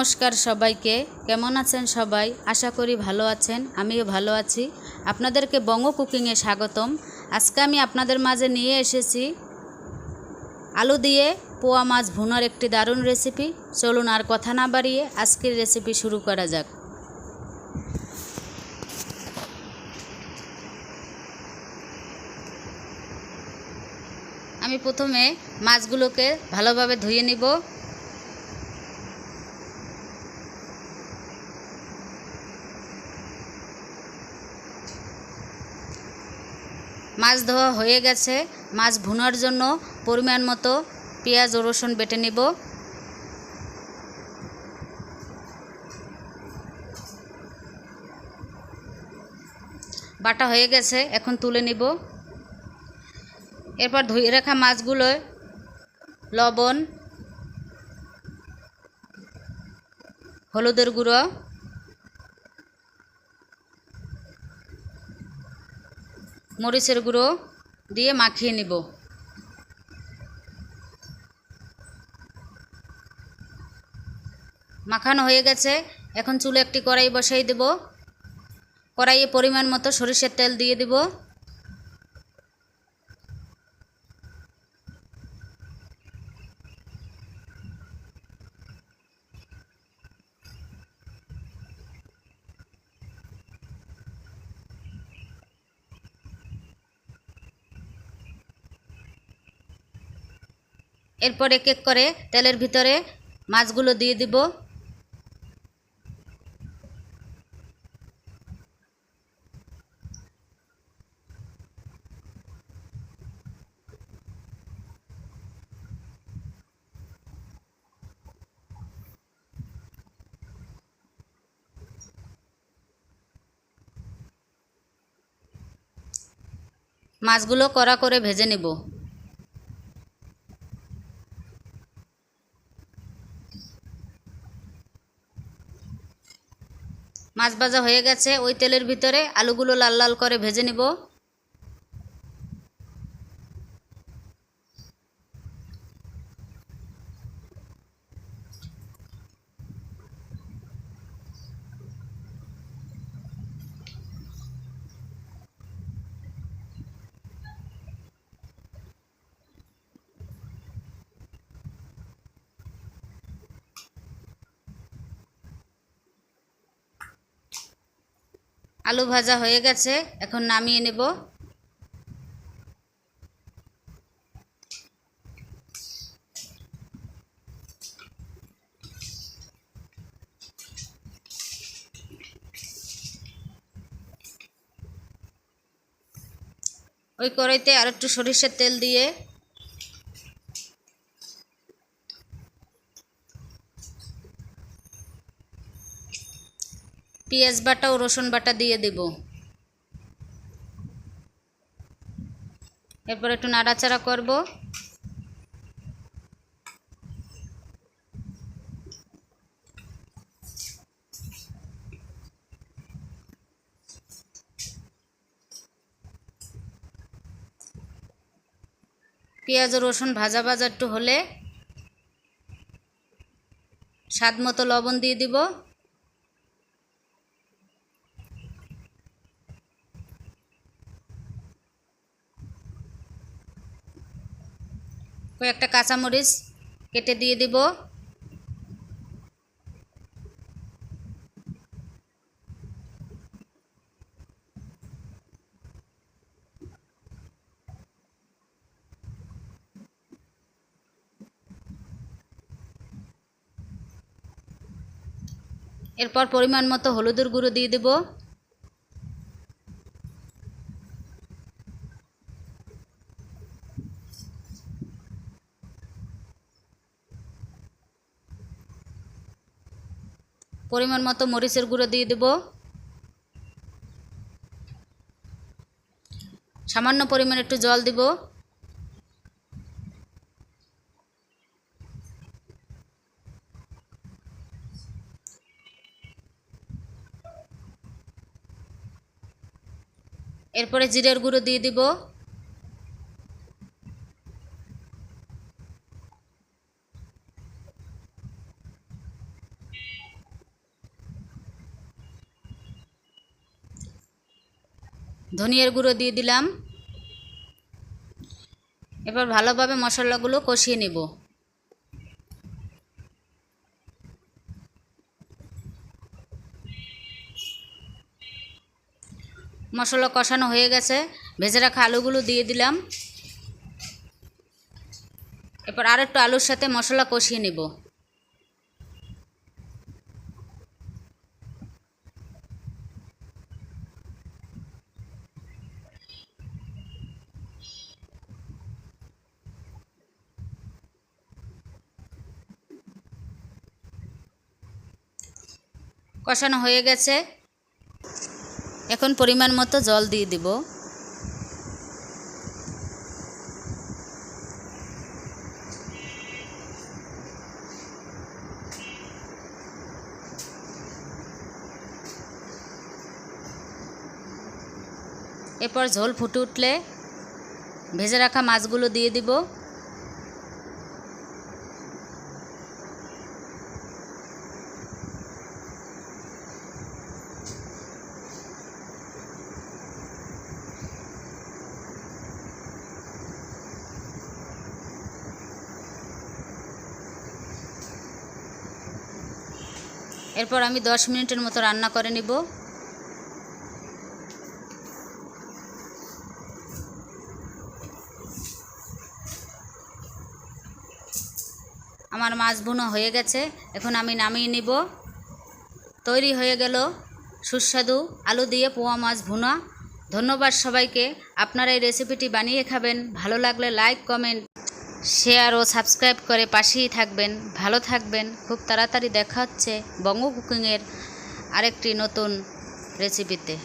নমস্কার সবাইকে। কেমন আছেন সবাই? আশা করি ভালো আছেন, আমিও ভালো আছি। আপনাদেরকে বঙ্গ কুকিংয়ে স্বাগতম। আজকে আমি আপনাদের মাঝে নিয়ে এসেছি আলু দিয়ে পোয়া মাছ ভুনার একটি দারুণ রেসিপি চলুন আর কথা না বাড়িয়ে আজকের রেসিপি শুরু করা যাক। আমি প্রথমে মাছগুলোকে ভালোভাবে ধুয়ে নিব। মাছ ধোয়া হয়ে গেছে। মাছ ভুনার জন্য পরিমাণ মতো পেঁয়াজ ও রসুন বেটে নেব। বাটা হয়ে গেছে, এখন তুলে নিব। এরপর ধুয়ে রাখা মাছগুলো, লবণ, হলুদের গুঁড়ো, মরিচের গুঁড়ো দিয়ে মাখিয়ে নিব। মাখানো হয়ে গেছে। এখন চুলে একটি কড়াই বসাই দেব। কড়াইয়ে পরিমাণ মতো সরিষার তেল দিয়ে দেব। এরপর এক এক করে তেলের ভিতরে মাছগুলো দিয়ে দিব। মাছগুলো কড়া করে ভেজে নেব। মাছ ভাজা হয়ে গেছে ওই তেলের ভিতরে আলুগুলো লাল লাল করে ভেজে নিব। আলু ভাজা হয়ে গেছে এখন নামিয়ে নেব। ওই কড়াইতে আর একটু সরিষার তেল দিয়ে পেঁয়াজ বাটা ও রসুন বাটা দিয়ে দেব। এরপর একটু নাড়াচাড়া করব। পেঁয়াজ রসুন ভাজা ভাজা একটু হলে স্বাদ মতো লবণ দিয়ে দিব। কয়েকটা কাঁচামরিচ কেটে দিয়ে দিব। এরপর পরিমাণ মতো হলুদের গুঁড়ো দিয়ে দেব। পরিমাণ মতো মরিচের গুঁড়ো দিয়ে দেব। সামান্য পরিমাণ একটু জল দিব। এরপরে জিরের গুঁড়ো দিয়ে দিব। ধনিয়ার গুঁড়ো দিয়ে দিলাম। এবার ভালোভাবে মশলাগুলো কষিয়ে নেব। মশলা কষানো হয়ে গেছে। ভেজে রাখা আলুগুলো দিয়ে দিলাম। এরপর আর একটু আলুর সাথে মশলা কষিয়ে নেব। কষানো হয়ে গেছে। এখন পরিমাণ মতো জল দিয়ে দিব। এরপর ঝোল ফুটে উঠলে ভেজে রাখা মাছগুলো দিয়ে দিব। এরপর আমি দশ মিনিটের মতো রান্না করে নিব। আমার মাছ ভুনো হয়ে গেছে, এখন আমি নামিয়ে নিব। তৈরি হয়ে গেল সুস্বাদু আলু দিয়ে পোয়া মাছ ভুনা। ধন্যবাদ সবাইকে, আপনারা এই রেসিপিটি বানিয়ে খাবেন। ভালো লাগলে লাইক, কমেন্ট শেয়ার ও সাবস্ক্রাইব করে পাশেই থাকবেন। ভালো থাকবেন। খুব তাড়াতাড়ি দেখা হচ্ছে বঙ্গ কুকিংয়ের আরেকটি নতুন রেসিপিতে